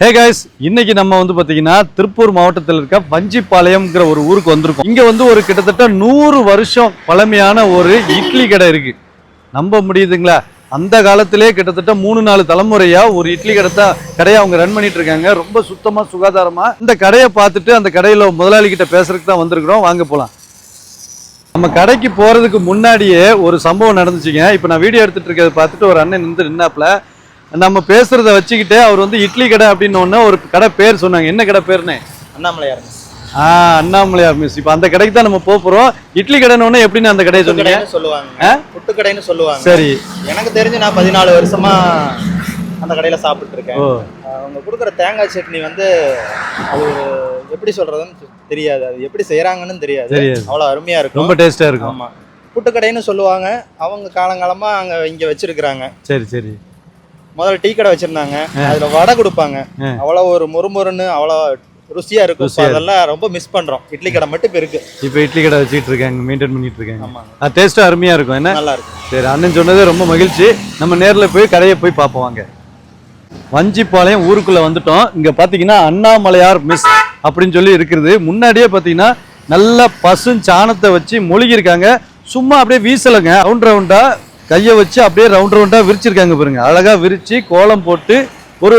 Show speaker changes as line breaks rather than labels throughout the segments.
Hey guys இன்னைக்கு நம்ம வந்து பார்த்தீங்கன்னா திருப்பூர் மாவட்டத்தில் இருக்க வஞ்சிப்பாளையம்ங்கிற ஒரு ஊருக்கு வந்திருக்கோம். இங்கே வந்து ஒரு கிட்டத்தட்ட நூறு வருஷம் பழமையான ஒரு இட்லி கடை இருக்கு. நம்ப முடியுதுங்களா? அந்த காலத்திலே கிட்டத்தட்ட மூணு நாலு தலைமுறையா ஒரு இட்லி கடை தான் கடையை அவங்க ரன் பண்ணிட்டு இருக்காங்க. ரொம்ப சுத்தமா சுகாதாரமா. இந்த கடையை பார்த்துட்டு அந்த கடையில் முதலாளி கிட்ட பேசுறதுக்கு தான் வந்திருக்கிறோம். வாங்க போலாம். நம்ம கடைக்கு போறதுக்கு முன்னாடியே ஒரு சம்பவம் நடந்துச்சுங்க. இப்போ நான் வீடியோ எடுத்துட்டு இருக்கிறத பார்த்துட்டு ஒரு அண்ணன் நின்று நின்னாப்ல நம்ம பேசுறத வச்சுக்கிட்டே அவர் வந்து இட்லி கடை அப்படின்னு ஒரு கடை பேர் சொன்னாங்க. என்ன கடை பேருன்னு?
அண்ணாமலையார்
ஆ அண்ணாமலையார் மிஸ். இப்போ அந்த கடைக்கு தான் நம்ம போறோம். இட்லி கடைன்னு எப்படின்னு அந்த கடையை சொன்னீங்க?
சொல்லுவாங்க. புட்டு கடைன்னு சொல்லுவாங்க.
சரி.
எனக்கு தெரிஞ்சு நான் பதினாலு வருஷமா அந்த கடையில சாப்பிட்டு இருக்கேன்.
ஓ.
அவங்க கொடுக்குற தேங்காய் சட்னி வந்து அது எப்படி சொல்றதுன்னு தெரியாது. அது எப்படி செய்யறாங்கன்னு தெரியாது.
தெரியாது.
அவ்வளவு அருமையா இருக்கும்.
ரொம்ப டேஸ்டா இருக்கும்.
ஆமா. புட்டு கடைன்னு சொல்லுவாங்க. அவங்க காலங்காலமா அங்க இங்க வச்சிருக்கிறாங்க.
சரி சரி.
முதல்ல டீ கடை வச்சிருந்தாங்க. அதுல வடை கொடுப்பாங்க. அவ்வளவு ஒரு முறுமுறுன்னு அவ்வளவு ருசியா இருக்கும். அதெல்லாம் ரொம்ப மிஸ் பண்றோம். இட்லி கடை மட்டும் இப்ப இருக்கு.
இப்போ இட்லி கடை வச்சுட்டு இருக்காங்க மெயின்டைன் பண்ணிட்டு இருக்காங்க. டேஸ்ட்டும் அருமையா இருக்கும். என்ன?
நல்லா இருக்கும்.
சரி அண்ணன் சொன்னது ரொம்ப மகிழ்ச்சி. நம்ம நேர்ல போய் கடையை போய் பார்ப்போம் வாங்க. வஞ்சிப்பாளையம் ஊருக்குள்ள வந்துட்டோம். இங்க பாத்தீங்கன்னா அண்ணாமலையார் மிஸ் அப்படின்னு சொல்லி இருக்குது முன்னாடியே பாத்தீங்கன்னா நல்ல பசுஞ்சாணத்தை வச்சு மொழிகிருக்காங்க சும்மா அப்படியே வீசலைங்க. ரவுண்ட் ரவுண்டா கையை வச்சு அப்படியே ரவுண்ட் ரவுண்டா விரிச்சிருக்காங்க பாருங்க. அழகா விரிச்சு கோலம் போட்டு ஒரு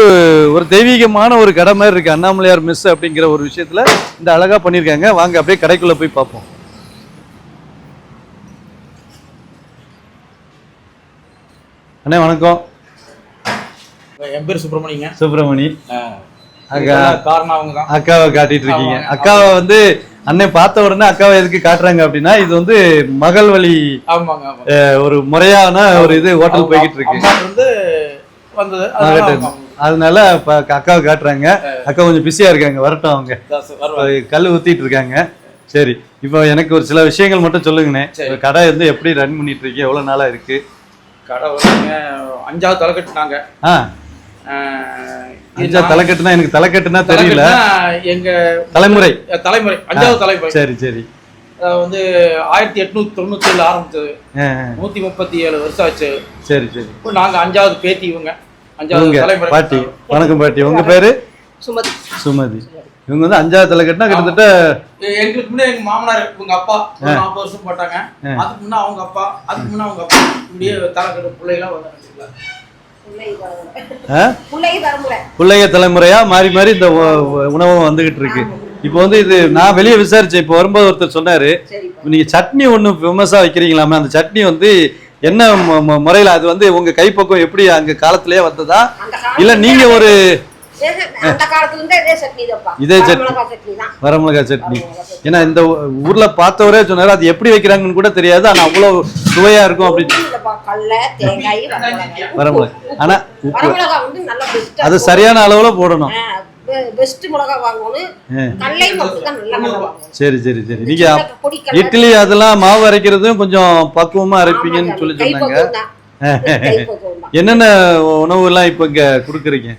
ஒரு தெய்வீகமான ஒரு கடை மாதிரி இருக்கு. அண்ணாமலையார் மிஸ் அப்படிங்கிற ஒரு விஷயத்துல இந்த அழகா பண்ணியிருக்காங்க வாங்க அப்படியே கடைக்குள்ள போய் பார்ப்போம். அண்ணே வணக்கம்.
என் பேர் சுப்பிரமணியங்க.
சுப்பிரமணி.
காரணம் அவங்க தான்
அக்காவை காட்டிட்டு இருக்கீங்க. அக்காவை வந்து அண்ணன் பார்த்த உடனே அக்காவை எதுக்கு காட்டுறாங்க அப்படின்னா இது வந்து மகள் வழி ஒரு முறையான ஒரு இது ஹோட்டல் போய்கிட்டு இருக்கு.
அதனால
அக்காவை காட்டுறாங்க. அக்கா கொஞ்சம் பிஸியா இருக்காங்க வரட்டும் அவங்க. கல் ஊத்திட்டு இருக்காங்க. சரி இப்போ எனக்கு ஒரு சில விஷயங்கள் மட்டும் சொல்லுங்கண்ணே. கடை வந்து எப்படி ரன் பண்ணிட்டு இருக்கீங்க எவ்வளவு நாளா இருக்கு?
கடை வந்துங்க அஞ்சாவது தலை கட்டினாங்க.
தலைக்கட்டுனா எனக்கு தலைக்கட்டுனா
தலை
தெரியல
எங்க
தலைமுறை.
தலைமுறை. அஞ்சாவது தலைமுறை.
சரி சரி.
வந்து ஆயிரத்தி எட்நூத்தி தொண்ணூத்தி ஏழு ஆரம்பிச்சது. நூத்தி முப்பத்தி ஏழு வருஷம் ஆச்சு.
சரி சரி.
இப்போ நாங்க அஞ்சாவது பேத்தி இவங்க. அஞ்சாவது
உங்க
தலைமுறை.
பாட்டி. வணக்கம் பாட்டி. உங்க பேரு?
சுமதி.
சுமதி. இவங்க வந்து அஞ்சாவது தலைக்கட்டுனா கிட்டத்தட்ட
எங்களுக்கு முன்னாடி எங்க மாமனார் இவங்க அப்பா நாற்பது வருஷம் போட்டாங்க. அதுக்கு முன்ன அவங்க அப்பா அதுக்கு முன்ன அவங்க அப்பா இப்படியே தலைக்கட்டு பிள்ளைகளாம் வந்து
ஆ?
பிள்ளை தரமுல
பிள்ளைங்க தலைமுறையா? மாறி மாறி இந்த உணவகம் வந்துகிட்டு இருக்கு இப்போ வந்து இது நான் வெளியே விசாரிச்சேன். இப்போ வரும்போது ஒருத்தர் சொன்னாரு நீங்க சட்னி ஒண்ணு ஃபேமஸா வைக்கிறீங்களாமே? அந்த சட்னி வந்து என்ன முறையில? அது வந்து உங்க கைப்பக்கம் எப்படி அங்க காலத்திலேயே வந்ததா? இல்ல நீங்க ஒரு
அந்த காலத்துல இருந்தே இதே சட்னி தான்ப்பா.
இதே சட்னி.
வரமிளகா சட்னி தான்.
சட்னி.
வரமிளகா சட்னி.
ஏன்னா இந்த ஊர்ல பார்த்தவரே சொன்னாரு அது எப்படி வைக்கிறாங்கன்னு கூட தெரியாது. ஆனா அவ்வளவு சுவையா இருக்கும் அப்படின்னு. வரமிளகா ஆனா உப்பு
வரமிளகா வந்து நல்லா பெஸ்டா
அது சரியான அளவுல போடணும். சரி சரி சரி. நீங்க. இட்லி அதெல்லாம் மாவு அரைக்கிறதும் கொஞ்சம் பக்குவமா அரைப்பீங்கன்னு சொல்லி சொன்னாங்க. என்னென்ன உணவு எல்லாம் இப்ப இங்க குடுக்குறீங்க?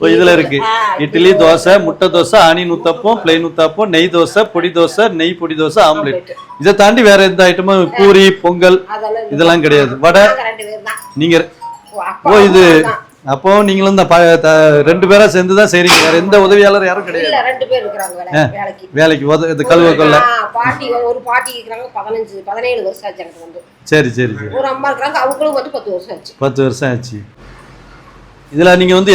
இதுல
இருக்கு. இட்லி தோசை. முட்டை தோசை ஆனியன் ஊத்தப்பம் பிளைன் ஊத்தாப்பம் நெய் தோசை பொடி தோசை நெய் பொடி தோசை ஆம்லெட். இதை தாண்டி வேற எந்த ஐட்டமும் பூரி பொங்கல். இதெல்லாம் கிடையாது. வடை?
நாங்க ஓ,
இது. அப்போ நீங்களும் இந்த ரெண்டு பேரா சேர்ந்து தான் செய்றீங்க. வேற எந்த உதவியாளர் யாரும் கிடையாது.
ரெண்டு பேர் இருக்கிறாங்க வேலை- வேலைக்கு.
இது கழுவ
ஆ, பாட்டி ஒரு பாட்டி இருக்கிறாங்க பதினஞ்சு பதினேழு வருஷம் ஆச்சு எனக்கு வந்து.
சரி சரி சரி.
ஒரு அம்மா இருக்கிறாங்க அவங்களும் வந்து பத்து வருஷம் ஆச்சு.
பத்து வருஷம் ஆச்சு. இதுல நீங்க வந்து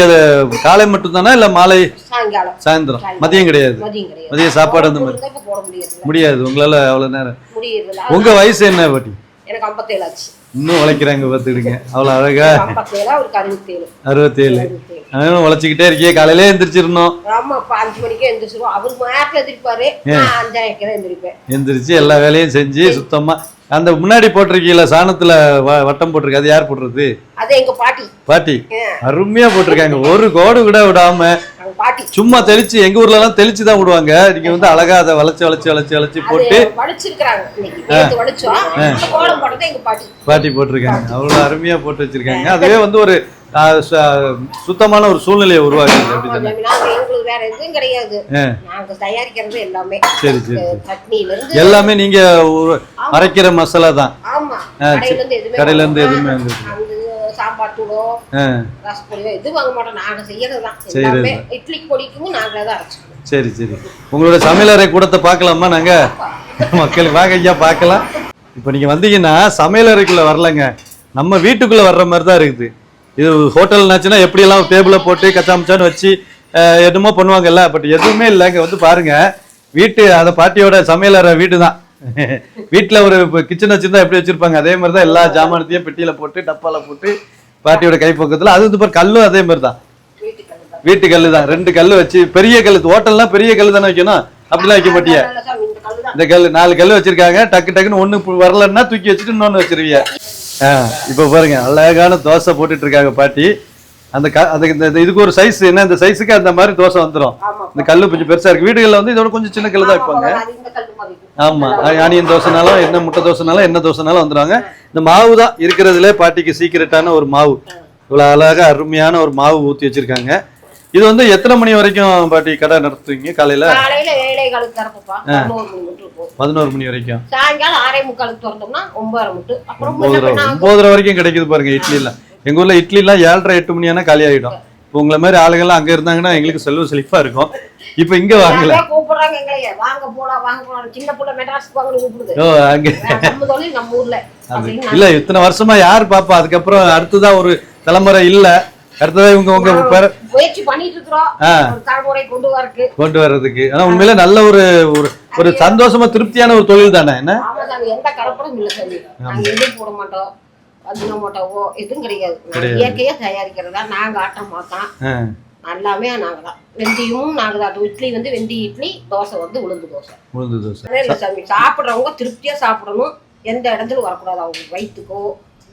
காலை மட்டும் தானா இல்ல மாலை
சாயங்காலம்.
சாயந்தரம்? மதியம் கிடையாது.
மதியம்
சாப்பாடு அந்த மாதிரி.
முடியாது.
உங்களால அவ்வளவு நேரம். உங்க வயசு என்ன பாட்டி?
எனக்கு ஐம்பத்தேழு ஆச்சு
இன்னும் உழைக்கிறாங்க பார்த்துக்கிடுங்க. அவ்வளவு அழகா.
அறுபத்தேழு.
அதனால உழைச்சிக்கிட்டே இருக்கியே காலையிலே
எந்திரிப்பேன்.
எந்திரிச்சு எல்லா வேலையும் செஞ்சு சுத்தமா அந்த முன்னாடி போட்டிருக்கீங்களா சாணத்துல வட்டம் போட்டிருக்கு அது யார் போடுறது
அது எங்க பாட்டி.
பாட்டி. அருமையா போட்டிருக்காங்க. ஒரு கோடு கூட விடாம சும்மா தெளிச்சு எங்க ஊர்ல எல்லாம் தெளிச்சு தான் விடுவாங்க. நீங்க வந்து அழகா அதை வளைச்சு வளைச்சு வளைச்சு வளைச்சு போட்டு
பாட்டி.
பாட்டி போட்டிருக்காங்க. அவ்வளவு அருமையா போட்டு வச்சிருக்காங்க. அதுவே வந்து ஒரு சுத்தமான ஒரு சூழ்நிலையை
நாங்க எங்களுக்கு வேற எதுவும் கிடையாது.
ஆ.
நாங்க தயாரிக்கிறது எல்லாமே.
சரி சரி
அஹ், சட்னில இருந்து
எல்லாமே நீங்க அரைக்கிற மசாலா தான்.
ஆமா. கடையில இருந்து எதுவுமே
கடையில இருந்து
வாங்க-
எதுவுமே வந்து
அந்த சாம்பார் மிளகாய் தூளோ
ஆ.
ரசப்பொடியோ எதுவும் வாங்க மாட்டோம். நாங்க செய்யறது தான்.
செய்யறது
எல்லாமே இட்லி பொடிக்கும் நாங்களே தான் அரைச்சிக்கணும்
சரி சரி. உங்களோட சமையலறை கூடத்தை பார்க்கலாமா நாங்க? மக்களுக்கு வாங்க ஐயா பார்க்கலாம். இப்போ நீங்க வந்தீங்கன்னா சமையலறைக்குள்ள வரலங்க. நம்ம வீட்டுக்குள்ள வர்ற மாதிரி தான் இருக்குது. இது ஹோட்டல்னாச்சுன்னா எப்படியெல்லாம் டேபிளை போட்டு கச்சாமச்சான்னு வச்சு என்னமோ பண்ணுவாங்கல்ல பட் எதுவுமே இல்லை இங்க வந்து பாருங்க வீட்டு அந்த பாட்டியோட சமையலறை வீடு தான் வீட்டில் ஒரு கிச்சன் வச்சிருந்தா எப்படி வச்சிருப்பாங்க? அதே மாதிரி தான் எல்லா ஜாமானத்தையும் பெட்டியில போட்டு டப்பால போட்டு பாட்டியோட கைப்பக்கத்துல அது வந்து கல்லும் அதே மாதிரி தான். வீட்டு கல்லு தான் ரெண்டு கல்லு வச்சு பெரிய கல்லு ஹோட்டல்லாம் பெரிய கல்லு தானே வைக்கணும்? அப்படிலாம் வைக்க மாட்டிய.
இந்த கல்லு
நாலு கல்லு வச்சிருக்காங்க டக்கு டக்குன்னு பு- வரலன்னா தூக்கி வச்சுட்டு இன்னொன்னு வச்சிருவீங்க. இப்போ பாருங்க அழகான தோசை போட்டுட்டு இருக்காங்க பாட்டி. அந்த க இந்த இதுக்கு ஒரு சைஸ் என்ன இந்த சைஸுக்கு அந்த மாதிரி தோசை வந்துடும். இந்த கல்லு கொஞ்சம் பெருசா இருக்கு. வீடுகளில் வந்து இதோட கொஞ்சம் சின்ன கல்லு தான் வைப்பாங்க. ஆமா ஆனியன் தோசைனாலும் என்ன முட்டை தோசைனாலும் என்ன தோசைனாலும் வந்துடுவாங்க இந்த மாவு தான் இருக்கிறதுலே பாட்டிக்கு சீக்கிரட்டான ஒரு மாவு. இவ்வளவு அழகா அருமையான ஒரு மாவு ஊத்தி வச்சிருக்காங்க. இது வந்து எத்தனை மணி வரைக்கும் பாட்டி கடை நடத்துவீங்க காலையில?
காலுக்கு திறப்பப்பா பதினோரு மணி மட்டும் இருக்கும்.
பதினோரு மணி வரைக்கும்.
சாயங்காலம் ஆறே முக்காலுக்கு திறந்தோம்னா ஒன்பதரை மட்டும் அப்புறம்
ஒன்பதரை வரைக்கும் கிடைக்குது பாருங்க இட்லி எல்லாம் எங்க ஊர்ல இட்லி எல்லாம் ஏழரை எட்டு மணி ஆனா காலி ஆயிடும் இப்போ உங்களை மாதிரி ஆளுங்கெல்லாம் அங்க இருந்தாங்கன்னா எங்களுக்கு செல்வ செழிப்பா இருக்கும். இப்போ இங்க வாங்கல.
கூப்பிடுறாங்க எங்களைய வாங்க போலாம் வாங்க போலாம். சின்ன புள்ள மெட்ராஸ்க்கு வாங்க கூப்பிடுது.
ஓ அங்க.
நம்ம தொழில் நம்ம ஊர்ல.
இல்ல இத்தனை வருஷமா யார் பாப்பா? அதுக்கப்புறம் அடுத்ததா ஒரு தலைமுறை இல்ல. அடுத்ததா இவங்க உங்க பேர
முயற்சி பண்ணிட்டு இருக்கிறோம் கொண்டு வரக்கு.
கொண்டு வர்றதுக்கு. ஆனா உண்மையில நல்ல ஒரு ஒரு சந்தோஷமா திருப்தியான ஒரு தொழில் தானே? என்ன?
எந்த கலப்படம் இல்ல சாமி நாங்க எதுவும் போட மாட்டோம். அஜினோ மாட்டோவோ எதுவும் கிடையாது. இயற்கையா தயாரிக்கிறதா நாங்க ஆட்டம் மாத்தோம்
ஆ,
எல்லாமே நாங்க தான் நாங்க தான் இட்லி வந்து வெந்தய இட்லி தோசை வந்து உளுந்து தோசை.
உளுந்து
சாமி சாப்பிட்றவங்க திருப்தியா சாப்பிடணும். எந்த இடத்துல வரக்கூடாது? அவங்க வயிற்றுக்கோ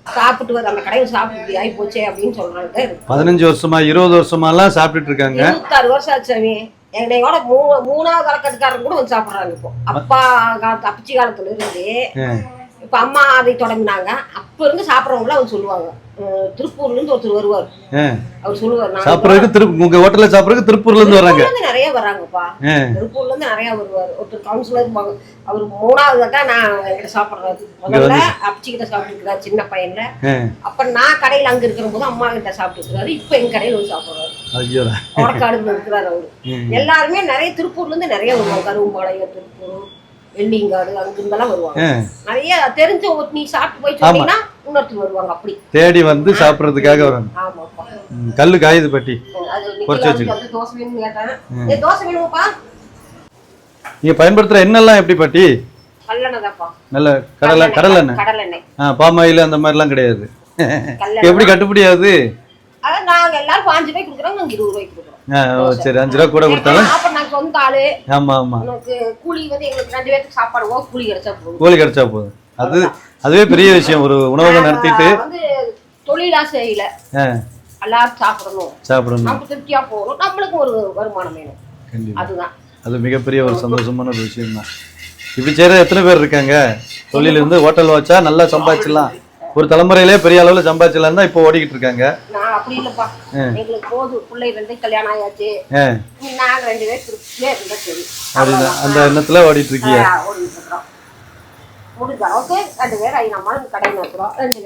சாப்பிட்டு வர அந்த கடையில் சாப்பிட்டு ஆகி போச்சே அப்படின்னு சொல்றாங்க
பதினஞ்சு வருஷமா இருபது வருஷமா சாப்பிட்டுட்டு இருக்காங்க.
இருபத்தாறு வருஷம் ஆச்சு சாமி. என்னையோட மூ மூணாவது காலக்கட்டுக்காரங்க கூட வந்து சாப்பிட்றாங்க இப்போ. அப்பா காலத்து அப்பச்சி காலத்துல இருந்து. இப்போ அம்மா அதை தொடங்கினாங்க. அப்ப இருந்து சாப்பிட்றவங்களாம் அவங்க சொல்லுவாங்க. திருப்பூர்ல இருந்து ஒருத்தர் வருவார். அவர் சொல்லுவார்
சாப்பிடறதுக்கு திருப்பூர் உங்க ஹோட்டல்ல சாப்பிடறதுக்கு திருப்பூர்ல இருந்து வராங்க.
நிறைய வராங்கப்பா. திருப்பூர்ல இருந்து நிறைய வருவார். ஒருத்தர் கவுன்சிலர் இருப்பாங்க. அவர் மூணாவது தான் நான் என்கிட்ட சாப்பிட்றாரு முதல்ல அப்பச்சிக்கிட்ட சாப்பிட்டுருக்காரு சின்ன பையன்ல. அப்ப நான் கடையில அங்க இருக்கிற போது அம்மா கிட்ட சாப்பிட்டுருக்காரு இப்ப எங்க கடையில வந்து சாப்பிடுறாரு. கொடக்காடுல இருக்கிறாரு அவரு. எல்லாருமே நிறைய திருப்பூர்ல இருந்து நிறைய வருவாங்க. கருவம்பாளையம் திருப்பூர் வெள்ளிங்காடு அங்கிருந்தெல்லாம் வருவாங்க. நிறைய தெரிஞ்ச நீ சாப்பிட்டு போய் சொன்னீங்கன்னா இன்னொருத்தர் வருவாங்க அப்படி.
தேடி வந்து சாப்பிடறதுக்காக வராங்க.
ஆமாப்பா.
ம், கல்லு காயுது பாட்டி. வச்சுக்க.
வந்து தோசை வேணும்னு கேட்டேன். தோசை வேணுமாப்பா?
நீங்க பயன்படுத்துற எண்ணெய்லாம் எப்படி பாட்டி? நல்ல கடலை கடலெண்ணெய்
கடலெண்ணெய்.
ஆ பாம் ஆயில் அந்த மாதிரிலாம் கிடையாது. எப்படி கட்டுப்படி ஆகுது
அதான் நாங்க எல்லாரும் பாஞ்சு ரூபாய்க்கு கொடுக்குறோம் நாங்க இருபது ரூபாய்க்கு கொடுக்குறோம்.
சரி அஞ்சு ரூபா கூட கொடுத்தாலும்
சொந்த ஆளு.
ஆமா ஆமா.
நமக்கு கூலி வந்து எங்களுக்கு ரெண்டு பேருக்கு சாப்பாடு கூலி கிடைச்சா போதும்.
கோழி கிடைச்சா போதும். அது அதுவே பெரிய விஷயம். ஒரு உணவகம் நடத்திட்டு
வந்து தொழிலா செய்யல. எல்லாரும் சாப்பிடணும்.
சாப்பிடணும்.
நம்ம திருப்தியா போகணும். நம்மளுக்கும் ஒரு வருமானம் வேணும். அதுதான்.
அது மிகப்பெரிய ஒரு சந்தோஷமான ஒரு விஷயம் தான் இப்படி செய்யற எத்தனை பேர் இருக்காங்க? தொழில் இருந்து ஹோட்டல் வச்சா நல்லா சம்பாதிச்சிடலாம். ஒரு தலைமுறையிலே பெரிய அளவுல சம்பாதிச்சிடலாம் தான் இப்போ ஓடிக்கிட்டு இருக்காங்க.
நான் அப்படி இல்லப்பா. எங்களுக்கு போதும் பிள்ளை ரெண்டு கல்யாணம் ஆயாச்சு. நாங்க ரெண்டு பேரும் திருப்தியா இருந்தா சரி.
அப்படிதான் அந்த எண்ணத்துல ஓடிட்டு இருக்கீங்க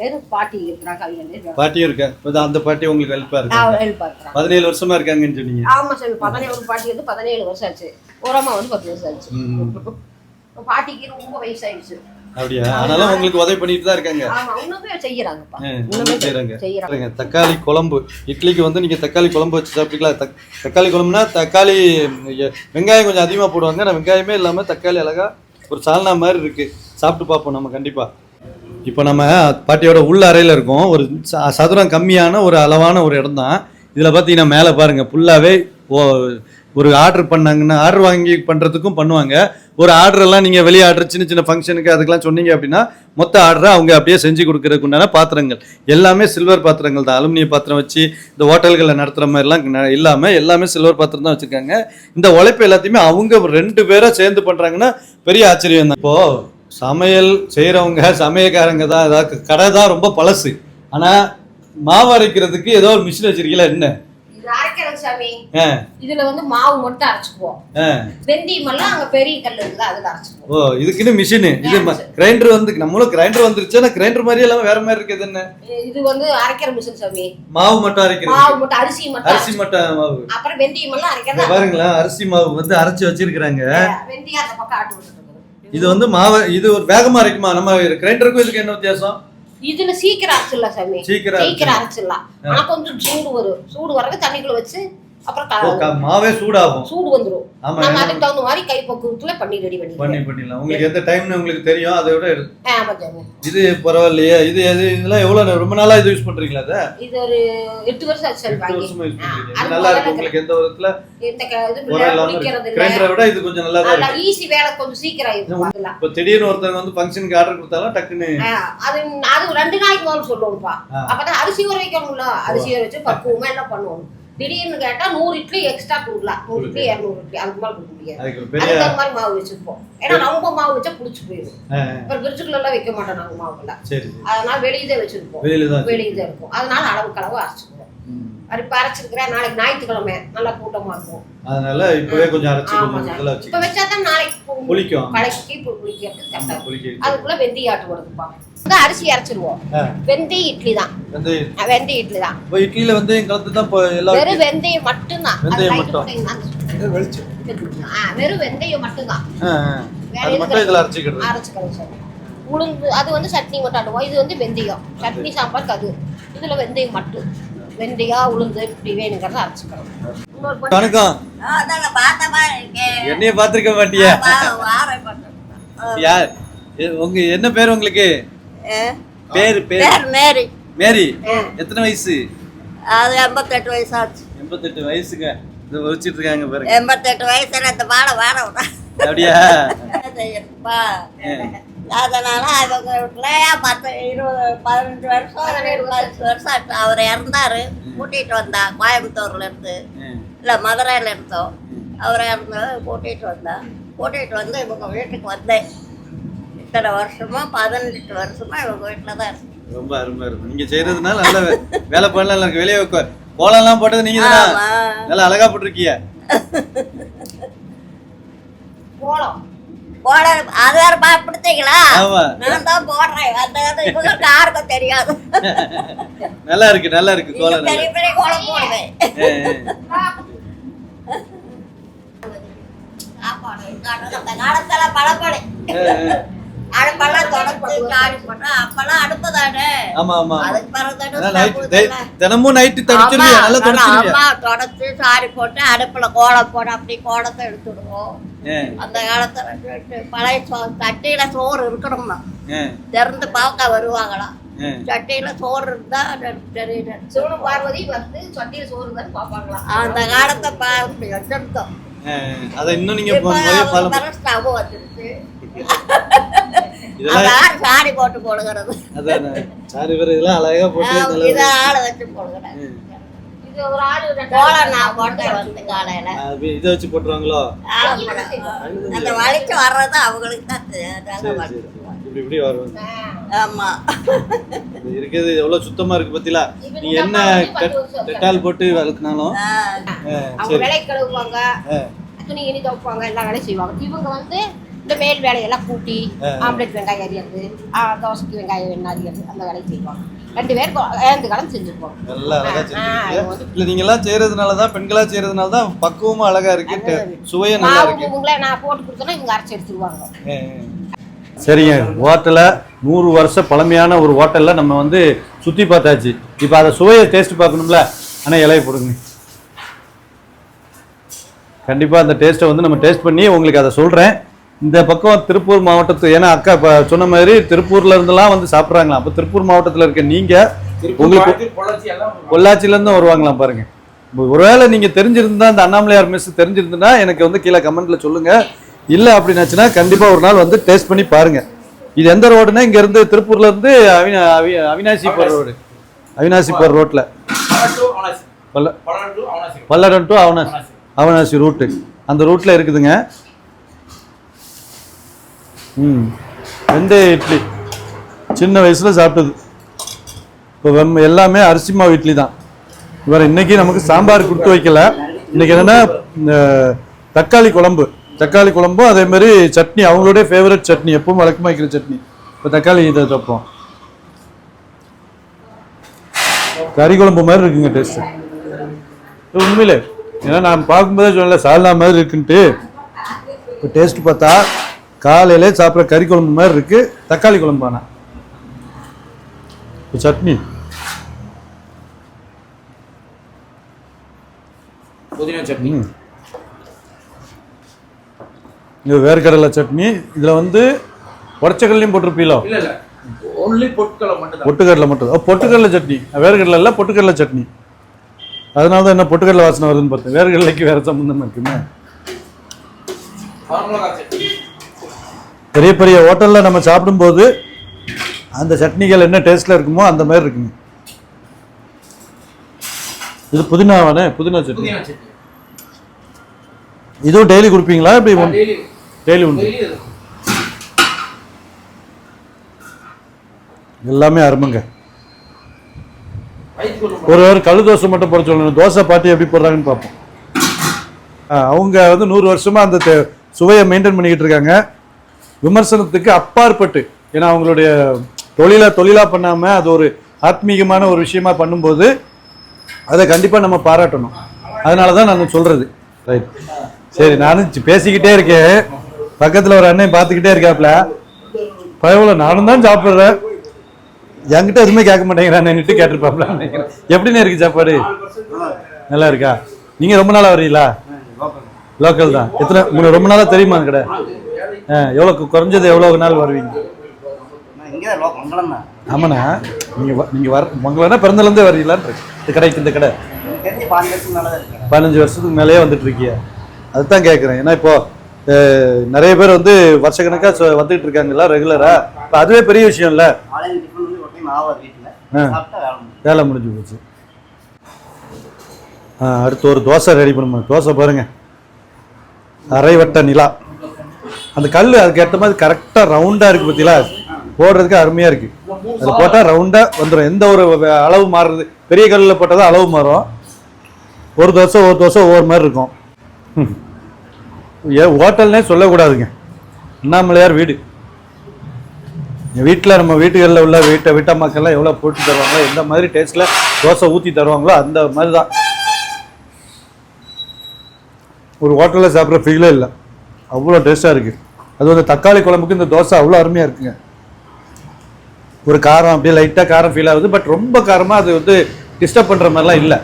பேர்
பாட்டியும் இருக்கேன் இப்போ அந்த பாட்டி உங்களுக்கு ஹெல்ப்பா இருக்கு பதினேழு வருஷமா இருக்காங்கன்னு சொன்னீங்க.
ஆமா சாமி. பதினேழு பாட்டி வந்து பதினேழு வருஷம் ஆச்சு. ஓரமா வந்து பத்து வருஷம் ஆச்சு. பாட்டிக்கு ரொம்ப வயசாயிடுச்சு.
அப்படியா? ஆனாலும் உங்களுக்கு உதவி பண்ணிட்டு தான் இருக்காங்க.
ஆமா இன்னுமே செய்யறாங்கப்பா. இன்னுமே. செய்யறாங்க.
தக்காளி குழம்பு. இட்லிக்கு வந்து நீங்க தக்காளி குழம்பு வச்சு சாப்பிட்டுக்கலாம் தக்- தக்காளி குழம்புனா தக்காளி வெங்காயம் கொஞ்சம் அதிகமா போடுவாங்க. நான் வெங்காயமே இல்லாம தக்காளி அழகா ஒரு சால்னா மாதிரி இருக்கு. சாப்பிட்டு பார்ப்போம் நம்ம கண்டிப்பா. இப்போ நம்ம பாட்டியோட உள்ள அறையில இருக்கோம். ஒரு சதுரம் கம்மியான ஒரு அளவான ஒரு இடம் தான் இதுல பாத்தீங்கன்னா மேல பாருங்க ஃபுல்லாவே ஓ ஒரு ஆர்டர் பண்ணாங்கன்னா ஆர்டர் வாங்கி பண்ணுறதுக்கும் பண்ணுவாங்க. ஒரு ஆர்டரெல்லாம் நீங்கள் வெளியே ஆர்டர் சின்ன சின்ன ஃபங்க்ஷனுக்கு அதுக்கெல்லாம் சொன்னீங்க அப்படின்னா மொத்த ஆர்டரை அவங்க அப்படியே செஞ்சு கொடுக்கறதுக்கு உண்டான பாத்திரங்கள். எல்லாமே சில்வர் பாத்திரங்கள் தான். அலுமினிய பாத்திரம் வச்சு இந்த ஹோட்டல்களில் நடத்துகிற மாதிரிலாம் ந- எல்லாமே சில்வர் பாத்திரம் தான் வச்சுருக்காங்க. இந்த உழைப்பு எல்லாத்தையுமே அவங்க ரெண்டு பேரா சேர்ந்து பண்ணுறாங்கன்னா பெரிய ஆச்சரியம் தான். இப்போது சமையல் செய்கிறவங்க சமையக்காரங்க தான் ஏதாவது கடை தான் ரொம்ப பழசு. ஆனால் மாவு அரைக்கிறதுக்கு ஏதோ ஒரு மிஷின் வச்சிருக்கீங்களா என்ன?
சாமி. இதுல வந்து மாவு மட்டும் அரைச்சுக்குவோம். வெந்தயம் எல்லாம் அங்க பெரிய கல் இருக்குது அதுல அரைச்சுக்குவோம்.
ஓ இதுக்குன்னு மிஷினு இது கிரைண்டர் வந்து நம்மளும் கிரைண்டர் வந்துருச்சு ஆனா கிரைண்டர் மாதிரி வேற மாதிரி இருக்குது என்ன?
இது வந்து அரைக்கிற மிஷின் சாமி.
மாவு மட்டும் அரைக்கிறது.
மாவு மட்டும் அரிசி மட்டும்
அரிசி மட்டும் மாவு
அப்புறம் வெந்தயம் எல்லாம் அரைக்கிறதா?
அரிசி மாவு வந்து அரைச்சு வச்சிருக்கிறாங்க.
வெந்தயம் அந்த பக்கம் ஆட்டு விட்டுருக்குது
இது வந்து மாவு இது ஒரு வேகமா அரைக்குமா? நம்ம கிரைண்டருக்கும் இதுக்கு என்ன வித்தியாசம்?
இதுல சீக்கிரம் அரைச்சிடலாம் சாமி.
சீக்கிரம்
சீக்கிரம் அரைச்சிடலாம். ஆனா கொஞ்சம் சூடு வரும். சூடு வரது தண்ணிக்குள்ள வச்சு அப்புறம்
மாவே சூடாகும்.
சூடு வந்துரும்.
ஆமா
நம்ம அதுக்கு தகுந்த மாதிரி கை பக்குவத்துல பண்ணி ரெடி
பண்ணி
பண்ணி
பண்ணிடலாம். உங்களுக்கு எந்த டைம்னு உங்களுக்கு தெரியும் அதை விட இது பரவாயில்லையே. இது இது இதெல்லாம் எவ்வளவு ரொம்ப நாளா இது யூஸ் பண்றீங்களா அதை?
இது ஒரு எட்டு வருஷம் ஆச்சு வாங்கி.
வருஷமா யூஸ் பண்றீங்க. நல்லா இருக்கு உங்களுக்கு எந்த விதத்துல
இந்த க- இது இல்ல,
கிரைண்டரை விட இது கொஞ்சம் நல்லா இருக்கு.
ஈஸி வேலை கொஞ்சம் சீக்கிரம் அதெல்லாம்.
இப்போ திடீர்னு ஒருத்தவங்க வந்து ஃபங்க்ஷனுக்கு ஆர்டர் கொடுத்தாலும் டக்குன்னு
அது அது ரெண்டு நாளைக்கு முதல்ல சொல்லுவோம்ப்பா. அப்பதான் அரிசி ஊற வைக்கணும்ல. அரிசி ஊற வச்சு பக்குவமா எல்லாம் பண்ணுவோம். திடீர்னு கேட்டா நூறு இட்லி எக்ஸ்ட்ரா கொடுக்கலாம். நூறு இட்லி இரநூறு இட்லி அதுக்கு மேல கொடுக்க முடியாது.
அதுக்கு
மாதிரி மாவு வச்சிருப்போம். ஏன்னா ரொம்ப மாவு வச்சா புளிச்சு போயிடும் அப்புறம் ஃப்ரிட்ஜுக்குள்ள எல்லாம் வைக்க மாட்டோம் நாங்க மாவுல
சரி சரி.
அதனால வெளியே தான் வச்சிருப்போம். வெளியே தான் இருக்கும். அதனால அளவுக்கு அளவு அரைச்சிக்குவோம் இப்ப அரைச்சிருக்கிறேன் நாளைக்கு ஞாயிற்றுக்கிழமை. நல்லா கூட்டமா இருக்கும்.
அதனால இப்பவே கொஞ்சம் அரைச்சு
இப்ப
வச்சு
தான் நாளைக்கு
புளிக்கும்.
கலக்கி பு- புளிக்கிறதுக்கு அதுக்குள்ள வெந்தயம் ஆட்டு இந்த அரிசி அரைச்சிருவோம்.
ஆ.
வெந்தயம் இட்லி தான்.
வந்து
அஹ் வெந்தயம் இட்லி தான்.
இப்போ இட்லியில வந்து கலந்து தான்
வெறும் வெந்தயம் மட்டும்தான். அது
வெந்தயம் மட்டும்.
வெறும் வெந்தயம்
ஆ.
வேற
அது மட்டும் இதுல அரைச்சிக்கிறது.
அரைச்சுக்கணும் சார் உளுந்து அது வந்து சட்னி மட்டும் ஆட்டுவோம். இது வந்து வெந்தயம். சட்னி சாம்பாருக்கு அது இதுல வெந்தயம் மட்டும். வெந்தயம் உளுந்து இப்படி வேணுங்கிறத பொடி-
வணக்கம். என்னைய பாத்திருக்க மாட்டியா. யார்? உங்க என்ன பேர் உங்களுக்கு? பேரு பேர்.
பேர் மேரி.
மேரி. எத்தனை வயசு?
அது எண்பத்தெட்டு வயசாச்சு.
எண்பத்தெட்டு வயசுங்க இது வச்சிட்டு இருக்காங்க பாருங்க.
எண்பத்தெட்டு வயசுல இந்த பாட வாட விட
அப்படியா
செய்யணுப்பா அதனால அவங்க வீட்டுல பத்து இருபது பதினஞ்சு வருஷம் பதினஞ்சு வருஷம். ஆச்சு. அவர் இறந்தாரு. கூட்டிட்டு வந்தா கோயம்புத்தூர்ல இருந்து இல்ல மதுரையில இருந்தோம். அவர் இறந்து கூட்டிட்டு வந்தா. கூட்டிட்டு வந்து இவங்க வீட்டுக்கு வந்தேன். இத்தனை வருஷமா பதினெட்டு வருஷமா இவங்க வீட்டுல தான் இருக்கேன்
ரொம்ப அருமை இருக்கும். நீங்க செய்யறதுனால நல்ல வேலை பண்ணலாம் இருக்கு. வெளியே கோலம்லாம் போட்டது நீங்க தானே. நல்லா அழகா போட்டிருக்கீங்க
கோலம்.
போட அது வேற
ஆமா.
நான் தான் போடுறேன். அந்த இவங்களுக்கு யாருக்கும் தெரியாது.
நல்லா இருக்கு நல்லா இருக்கு கோலம்
பெரிய
நல்லா
பெரிய கோலம் போடுவேன். சாப்பாடு அந்த காலத்துல பழப்படி. அடுப்பெல்லாம் தொடச்சு காடி போட்டா அப்பெல்லாம் அடுப்பு தானே
ஆமா ஆமா. ஆமா
அதுக்கு பிறகு.
தினமும் நைட்டு தொடச்சிருவியா? நல்லா
தொடச்சு சாரி போட்டு அடுப்புல கோலம் போட அப்படி கோலத்தை எடுத்துடுவோம். அந்த காலத்துல பழைய சோ சட்டியில சோறு இருக்கணும்னா திறந்து பார்க்க வருவாங்களாம். சட்டியில சோறு இருந்தா அது தெரியுது.
சிவனும் பார்வதி வந்து சட்டியில் சோறு தான் பார்ப்பாங்களாம்.
அந்த காலத்தை பார்த்து
ஆ, அதை இன்னும் நீங்க
ஸ்டவ் வந்துருச்சு.
இதெல்லாம்
போட்டு போடுகிறது.
அதான். சாரி பேர் இதெல்லாம் அழகா போட்டு
இதை ஆளை வச்சு போடுகிறேன்.
இது ஒரு ஆளு ரெண்டு
கோலம் நான் போட்டேன் வந்து காலையில.
ஆ, இதை வச்சு போட்டுருவாங்களோ.
அந்த வர்றது அவங்களுக்கு தான்
இப்படி இப்படி வரும்
ஆமா.
இது இருக்கிறது எவ்வளவு சுத்தமா இருக்கு பத்திலா
இந்த
என்ன டெட்டால் போட்டு
அவங்க விலை கழுவுவாங்க
ஆ,
துணி இனி துவைப்பாங்க எல்லா வேலையும் செய்வாங்க. இவங்க வந்து இந்த மேல் வேலையெல்லாம் கூட்டி ஆம்லெட் வெங்காயம் அரியறது ஆ, தோசைக்கு வெங்காயம் என்ன அரியறது அந்த வேலையை செய்வாங்க ரெண்டு பேரும் ஏந்து காலம் செஞ்சுருப்போம்.
நல்லா அழகா
ஆ,
செஞ்சிருக்கீங்க.
இது வந்து-
இல்ல நீங்க எல்லாம் செய்யறதுனால தான் பெண்களா செய்யறதுனால தான் பக்குவமும் அழகா இருக்கு சுவையும் நல்லா
மாவு
இருக்கு.
இவங்களே நான் போட்டு கொடுத்தேன்னா இவங்க அரைச்சி எடுத்துருவாங்க.
சரிங்க ஹோட்டலை நூறு வருஷ பழமையான ஒரு ஹோட்டலில் நம்ம வந்து சுற்றி பார்த்தாச்சு. இப்போ அதை சுவையை டேஸ்ட் பார்க்கணும்ல? ஆனால் இலையை போடுங்க. கண்டிப்பாக அந்த டேஸ்ட்டை வந்து நம்ம டேஸ்ட் பண்ணி உங்களுக்கு அதை சொல்கிறேன் இந்த பக்கம் திருப்பூர் மாவட்டத்து ஏன்னா அக்கா இப்போ சொன்ன மாதிரி திருப்பூர்ல இருந்தெல்லாம் வந்து சாப்பிட்றாங்களா அப்போ திருப்பூர் மாவட்டத்தில் இருக்க நீங்கள் உங்களுக்கு பொள்ளாச்சியிலேருந்து வருவாங்களாம் பாருங்க. ஒருவேளை நீங்கள் தெரிஞ்சிருந்தா அந்த அண்ணாமலையார் மெஸ் தெரிஞ்சிருந்தா எனக்கு வந்து கீழே கமெண்ட்ல சொல்லுங்க. இல்லை அப்படின்னாச்சுன்னா கண்டிப்பாக ஒரு நாள் வந்து டேஸ்ட் பண்ணி பாருங்க. இது எந்த ரோடுனா இங்கேருந்து திருப்பூர்ல இருந்து அவினா அவி அவினாசி போகிற ரோடு. அவினாசி போகிற ரோட்டில் பல்ல பல்லடம் டு அவனாசி. அவனாசி. ரூட்டு அந்த ரூட்டில் இருக்குதுங்க. ம். வெந்தய இட்லி. சின்ன வயசில் சாப்பிட்டது. இப்போ வெம் எல்லாமே அரிசி மாவு இட்லி தான். இவர் இன்னைக்கு நமக்கு சாம்பார் கொடுத்து வைக்கல. இன்னைக்கு என்னன்னா இந்த தக்காளி குழம்பு. தக்காளி குழம்பும் அதே மாதிரி சட்னி அவங்களுடைய ஃபேவரட் சட்னி. எப்பவும் வழக்கமாக வைக்கிற சட்னி. இப்போ தக்காளி இதை தப்போம் கறி குழம்பு மாதிரி இருக்குங்க டேஸ்ட்டு உண்மையிலே. ஏன்னா நான் பார்க்கும்போதே சொல்லலை சால்னா மாதிரி இருக்குன்ட்டு. இப்போ டேஸ்ட் பார்த்தா காலையிலே சாப்பிட்ற கறி குழம்பு மாதிரி இருக்கு. தக்காளி குழம்பு ஆனால் இப்போ சட்னி.
புதினா சட்னி.
இது வேர்க்கடலை சட்னி. இதில் வந்து உடச்சக்கல்லையும் போட்டிருப்பீங்களோ?
இல்ல இல்ல. ஒன்லி பொருட்களை மட்டும் தான்
பொட்டுக்கடலை மட்டும். பொட்டுக்கடலை சட்னி. வேர்க்கடலை இல்லை பொட்டுக்கடலை சட்னி. அதனால தான் என்ன பொட்டுக்கடலை வாசனை வருதுன்னு பார்த்தேன். வேர்க்கடலைக்கு வேற சம்பந்தம் இருக்குமே. பெரிய பெரிய ஹோட்டலில் நம்ம சாப்பிடும்போது அந்த சட்னிகள் என்ன டேஸ்ட்டில் இருக்குமோ அந்த மாதிரி இருக்குங்க. இது புதினாவானே புதினா சட்னி.
புதினா சட்னி.
இதுவும் டெய்லி கொடுப்பீங்களா இப்படி
டெய்லி
உண்டு. எல்லாமே அருமைங்க. ஒரு ஒரு கழு தோசை மட்டும் போட சொல்லணும் தோசை பாட்டி எப்படி போடுறாங்கன்னு பார்ப்போம். ஆ, அவங்க வந்து நூறு வருஷமா அந்த சுவையை மெயின்டைன் பண்ணிக்கிட்டு இருக்காங்க. விமர்சனத்துக்கு அப்பாற்பட்டு ஏன்னா அவங்களுடைய தொழிலா தொழிலா பண்ணாம அது ஒரு ஆத்மீகமான ஒரு விஷயமா பண்ணும்போது அதை கண்டிப்பா நம்ம பாராட்டணும். அதனால தான் நான் சொல்றது. ரைட் சரி நானும் பேசிக்கிட்டே இருக்கேன். பக்கத்துல ஒரு அண்ணன் பார்த்துக்கிட்டே இருக்காப்ல. பயவுல நானும் தான் சாப்பிட்றேன். என்கிட்ட எதுவுமே கேட்க மாட்டேங்கிறான்னுட்டு கேட்டிருப்பாப்ல. நினைக்கிறேன் எப்படிண்ணே இருக்கு சாப்பாடு? நல்லா இருக்கா? நீங்க ரொம்ப நாளா வரீங்களா லோக்கல் தான். எத்தனை உங்களுக்கு ரொம்ப நாளா தெரியுமா கடை? கு- குறைஞ்சது எவ்வளவு நாள் வருவீங்க? ஆமாண்ணா. நீங்க வ- நீங்க வர மங்களம்னா பிறந்தல இருந்தே வரீங்களான்னு. இந்த கடைக்கு இந்த கடை. பதினஞ்சு வருஷத்துக்கு மேலேயே வந்துட்டு இருக்கிய அதுதான் கேட்குறேன் ஏன்னா இப்போ அஹ், நிறைய பேர் வந்து வருஷக்கணக்கா சொ- வந்துட்டு இருக்காங்கல்ல ரெகுலரா இப்போ அதுவே பெரிய விஷயம் இல்ல
வேலை
முடிஞ்சு போச்சு. அடுத்து ஒரு தோசை ரெடி பண்ணுவோம் தோசை பாருங்க. அரைவட்ட நிலா. அந்த கல் அதுக்கு ஏற்ற மாதிரி கரெக்டாக ரவுண்டாக இருக்குது பார்த்தீங்களா போடுறதுக்கு அருமையாக இருக்குது அதில் போட்டால் ரவுண்டாக வந்துடும் எந்த ஒரு அளவு மாறுறது பெரிய கல்லில் போட்டால் தான் அளவு மாறும். ஒரு தோசை ஒரு தோசை ஒவ்வொரு மாதிரி இருக்கும். ம். ஏன் ஹோட்டல்னே சொல்லக்கூடாதுங்க. அண்ணாமலையார் வீடு. வீட்டில் நம்ம வீட்டுகளில் உள்ள வீட்டை வீட்ட மக்கள்லாம் எவ்வளோ போட்டு தருவாங்களோ எந்த மாதிரி டேஸ்ட்டில் தோசை ஊற்றி தருவாங்களோ அந்த மாதிரி தான். ஒரு ஹோட்டலில் சாப்பிட்ற ஃபீலே இல்லை. அவ்வளோ டேஸ்ட்டாக இருக்குது அது வந்து தக்காளி குழம்புக்கு இந்த தோசை அவ்வளோ அருமையாக இருக்குங்க. ஒரு காரம் அப்படியே லைட்டாக காரம் ஃபீல் ஆகுது பட் ரொம்ப காரமாக அது வந்து டிஸ்டர்ப் பண்ணுற மாதிரிலாம் இல்லை.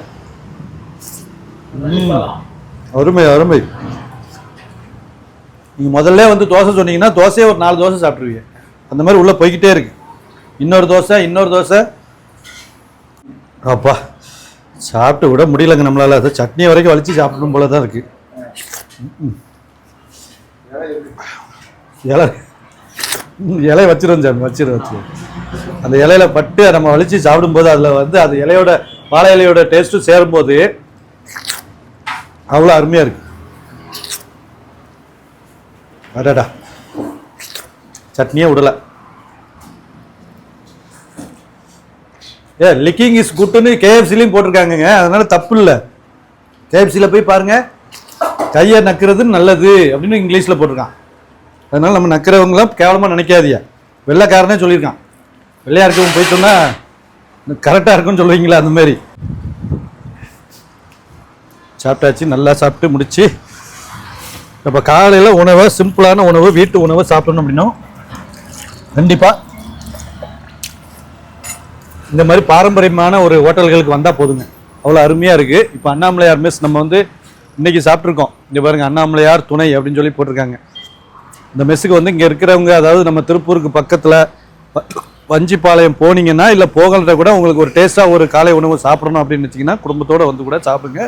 அருமை அருமை. நீங்கள் முதல்ல வந்து தோசை சொன்னீங்கன்னா தோசையே ஒரு நாலு தோசை சாப்பிட்ருவீங்க அந்த மாதிரி உள்ளே போய்கிட்டே இருக்கு. இன்னொரு தோசை இன்னொரு தோசை. அப்பா சாப்பிட்டு விட முடியலங்க நம்மளால. அது சட்னி வரைக்கும் வலிச்சு சாப்பிடணும் போல தான் இருக்கு ம். இலை. இலை வச்சிருவோம் சாமி வச்சிரும் வச்சிரு அந்த இலையில பட்டு நம்ம வலிச்சு சாப்பிடும்போது அதில் வந்து அது இலையோட வாழை இலையோட டேஸ்ட்டும் சேரும்போது அவ்வளோ அருமையாக இருக்கு. அடாடா. சட்னியே விடலை. ஏ லிக்கிங் இஸ் குட்டுன்னு கேஎஃப்சிலையும் போட்டிருக்காங்கங்க. அதனால தப்பு இல்லை. கேஎஃப்சியில் போய் பாருங்கள் கையை நக்கிறதுன்னு நல்லது அப்படின்னு இங்கிலீஷில் போட்டிருக்கான். அதனால நம்ம நக்கிறவங்களாம் கேவலமாக நினைக்காதீங்க. வெள்ளைக்காரனே சொல்லியிருக்கான். வெள்ளையா இருக்கவங்க போய் சொன்னால் கரெக்டாக இருக்குன்னு சொல்லுவீங்களா? அந்த மாதிரி. சாப்பிட்டாச்சு நல்லா சாப்பிட்டு முடிச்சு. இப்போ காலையில் உணவை சிம்பிளான உணவு வீட்டு உணவை சாப்பிடணும் அப்படின்னா கண்டிப்பாக இந்த மாதிரி பாரம்பரியமான ஒரு ஹோட்டல்களுக்கு வந்தால் போதுங்க. அவ்வளோ அருமையாக இருக்குது இப்போ அண்ணாமலையார் மெஸ் நம்ம வந்து இன்னைக்கு சாப்பிட்ருக்கோம் இங்கே பாருங்க அண்ணாமலையார் துணை அப்படின்னு சொல்லி போட்டிருக்காங்க. இந்த மெஸ்ஸுக்கு வந்து இங்கே இருக்கிறவங்க அதாவது நம்ம திருப்பூருக்கு பக்கத்தில் வஞ்சிப்பாளையம் போனீங்கன்னா இல்லை போகலட்ட கூட உங்களுக்கு ஒரு டேஸ்ட்டாக ஒரு காலை உணவு சாப்பிடணும் அப்படின்னு வச்சிங்கன்னா குடும்பத்தோடு வந்து கூட சாப்பிடுங்க.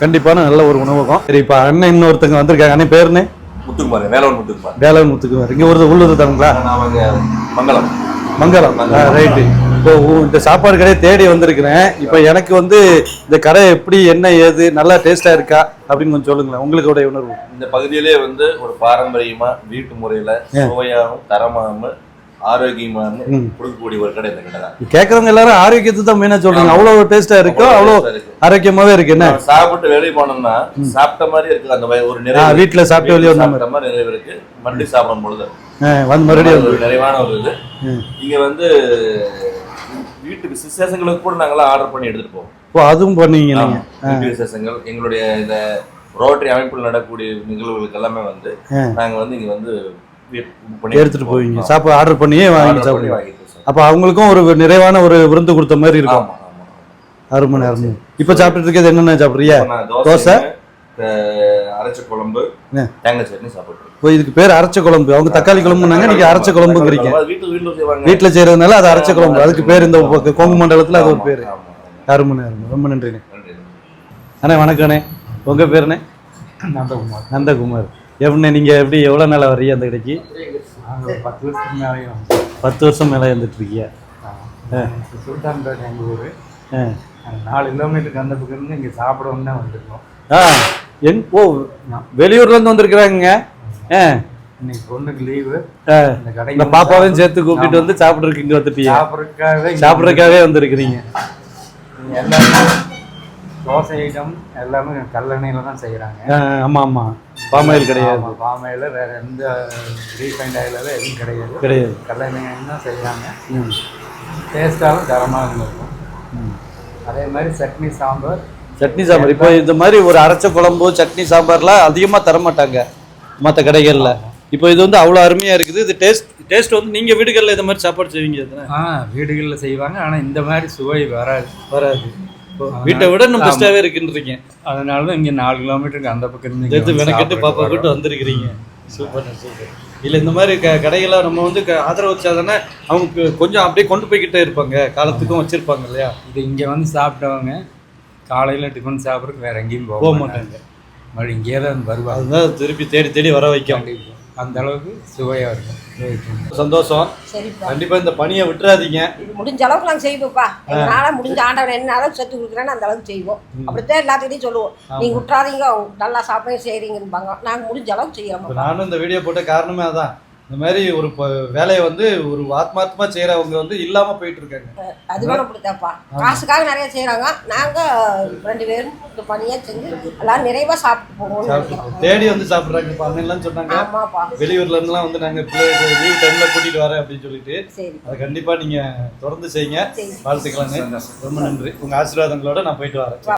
கண்டிப்பான நல்ல ஒரு உணவகம். சரி இப்போ அண்ணன் இன்னொருத்தங்க வந்திருக்காங்க. அண்ணன் பேருன்னு
முத்துக்குமார் வேலவன் முத்துக்குமார்.
வேளாண் முத்துக்குவார் இங்கே ஒரு உள்ளூர் தானுங்களா?
மங்களம்.
மங்களம். ரைட்டு இப்போ இந்த சாப்பாடு கடையை தேடி வந்திருக்கிறேன். இப்போ எனக்கு வந்து இந்த கடை எப்படி என்ன ஏது நல்லா டேஸ்டா இருக்கா அப்படின்னு கொஞ்சம் சொல்லுங்களேன். உங்களுடைய உணர்வு.
இந்த பகுதியிலே வந்து ஒரு பாரம்பரியமா வீட்டு முறையில சுவையாகவும் தரமாகவும் ஆரோக்கியமான. கொடுக்கக்கூடிய ஒரு கடை இந்த கடை தான்.
கேட்கறவங்க எல்லாரும் ஆரோக்கியத்தை தான் மெயினா சொல்றாங்க. அவ்வளவு டேஸ்டா இருக்கோ? அவ்வளோ
அவ்வளவு இருக்கு.
என்ன?
சாப்பிட்டு வெளியே போனோம்னா சாப்பிட்ட மாதிரி இருக்கு அந்த ஒரு
ஆ,
நிறைவு
வீட்டுல சாப்பிட்டு வெளியே வந்த
மாதிரி நிறைவு இருக்கு. மறுபடியும் சாப்பிடும் பொழுது.
வந்து மறுபடியும்
நிறைவான ஒரு இது. இங்க வந்து வீட்டுக்கு விசேஷங்களுக்கு கூட நாங்களாம் ஆர்டர் பண்ணி எடுத்துட்டு போவோம்
ஓ அதுவும் பண்ணுவீங்க
ஆமா. வீட்டு விசேஷங்கள் எங்களுடைய இந்த ரோட்டரி அமைப்பில் நடக்கக்கூடிய நிகழ்வுகளுக்கு எல்லாமே வந்து
ஆ.
நாங்க வந்து இங்க வந்து வீட்- பண்ணி
எடுத்துட்டு போவீங்க
ஆமா.
சாப்பாடு ஆர்டர் பண்ணியே வாங்கி
ஆர்டர் பண்ணி
சாப்பிடுவீங்க
வாங்கிட்டு.
அப்ப அவங்களுக்கும் ஒரு நிறைவான ஒரு விருந்து கொடுத்த மாதிரி இருக்கும்
ஆமா ஆமா
அருமை அருமை இப்ப சாப்பிட்டுட்டு இருக்கிறது என்னென்ன சாப்பிடுறியா
இப்ப நான்
தோசை?
அரைச்ச குழம்பு. தேங்காய் சட்னி
இப்போ இதுக்கு பேர் அரைச்ச குழம்பு. அவங்க தக்காளி குழம்புனாங்க நீங்க அரைச்ச குழம்புங்கிறீங்க
வீட்டு வீட்டுல
செய்யறதுனால அது அரைச்ச குழம்பு. அதுக்கு பேர் இந்த கொங்கு மண்டலத்துல அது ஒரு பேர்.
ஆமா, ஆமா.
அருமை அருமை. ரொம்ப நன்றிண்ணே.
நன்றி.
அண்ணே வணக்கண்ணே. உங்க பேருண்ணே?
நந்தகுமார்.
நந்தகுமார். எப்படிண்ணே நீங்க எப்படி எவ்வளவு நாளா வர்றீங்க அந்த கடைக்கு?
நாங்கள் ஒரு பத்து வருஷத்துக்கு மேலேயும்
பத்து வருஷம் மேல இருந்துட்டு இருக்கீங்க
சுல்தான்பேட் எங்கள் ஊர்.
ஆ.
நாலு கிலோமீட்டருக்கு அந்த பக்கம் இருந்து இங்கே சாப்பிடவும் தான் வந்திருக்கோம்.
ஆ எங் ஓ வெளியூர்ல இருந்து வந்திருக்கிறாங்க
இன்னைக்கு பொண்ணுக்கு லீவு. இந்த
பாப்பாவையும் சேர்த்து கூப்பிட்டு வந்து சாப்பிட்றதுக்கு இங்க வந்துட்டீங்க
சாப்பிட்றதுக்காகவே
சாப்பிட்றதுக்காகவே வந்திருக்கிறீங்க.
வந்து எல்லாமே தோசை ஐட்டம் எல்லாமே கல்லெண்ணெயில் தான் செய்கிறாங்க
ஆ, ஆமா ஆமா. பாமாயில் கிடையாது.
பாமையில் வேற எந்த ரீஃபைண்ட் ஆயிலெல்லாம் எதுவும் கிடையாது.
கிடையாது.
கல்லெண்ணெய் தான் செய்கிறாங்க. டேஸ்ட்டாகவும் தரமாக இருக்கும் அதே மாதிரி சட்னி சாம்பார்
சட்னி சாம்பார். இப்போ இந்த மாதிரி ஒரு அரைச்ச குழம்பு சட்னி சாம்பார்லாம் அதிகமா தர மாட்டாங்க மற்ற கடைகள்ல. இப்போ இது வந்து அவ்வளோ அருமையா இருக்குது. இது டேஸ்ட் டேஸ்ட் வந்து நீங்க வீடுகளில் இந்த மாதிரி சாப்பாடு செய்வீங்க?
ஆ வீடுகளில் செய்வாங்க. ஆனால் இந்த மாதிரி சுவை வராது.
வராது. வீட்டை விட இன்னும் பெஸ்ட்டாகவே இருக்குன்றீங்க.
அதனால தான் இங்கே நாலு கிலோமீட்டருக்கு அந்த பக்கம் இருந்து வந்து
மெனக்கெட்டு பாப்பா. கூட்டு வந்திருக்கிறீங்க. Super super. இல்லை இந்த மாதிரி க கடைகளை நம்ம வந்து ஆதரவு வச்சாதானே அவங்க கொஞ்சம் அப்படியே கொண்டு போய்கிட்டே இருப்பாங்க. காலத்துக்கும் வச்சிருப்பாங்க இல்லையா?
இது இங்கே வந்து சாப்பிட்டவங்க காலையில் டிஃபன் சாப்பிட்றதுக்கு வேற எங்கேயும்
போக மாட்டாங்க.
மறுபடியும் இங்கே தான் வருவாங்க.
அதுதான் திருப்பி தேடி தேடி வர வைக்கும்.
கண்டிப்பா. அந்த அளவுக்கு சுவையாக இருக்கும்.
சந்தோஷம்.
சரிப்பா.
கண்டிப்பா இந்த பணியை விட்டுறாதீங்க.
இது முடிஞ்ச அளவுக்கு நாங்கள் செய்வோம்ப்பா எங்களால முடிஞ்ச ஆண்டவர் என்ன அளவுக்கு செத்து கொடுக்குறேன்னு அந்த அளவுக்கு செய்வோம். அப்படித்தான் எல்லாத்துக்கிட்டையும் சொல்லுவோம். நீங்க விட்டுறாதீங்க நல்லா சாப்பிட செய்றீங்கன்பாங்க நாங்கள் முடிஞ்ச அளவுக்கு செய்யறோம்
நானும் இந்த வீடியோ போட்ட காரணமே அதான். இந்த மாதிரி ஒரு ப- வேலையை வந்து ஒரு ஆத்மார்த்தமா செய்யறவங்க வந்து இல்லாம போயிட்டு இருக்காங்க
அது கூட அப்படித்தான்ப்பா. காசுக்காக நிறைய செய்றாங்க. நாங்க ரெண்டு பேரும் இந்த பணியா செஞ்சு எல்லாரும் நிறைவா சாப்பிட்டு நினைக்கிறோம்.
தேடி வந்து சாப்பிடுறாங்க. இப்ப அண்ணன்லாம் சொன்னாங்க வெளியூர்ல இருந்துலாம் வந்து நாங்க லீவ் டைம்ல கூட்டிட்டு வரேன் அப்படின்னு சொல்லிட்டு. அதை கண்டிப்பா நீங்க தொடர்ந்து செய்யுங்க. வாழ்த்துக்கலாங்க ரொம்ப நன்றி. உங்க ஆசீர்வாதங்களோட நான் போயிட்டு வரேன்.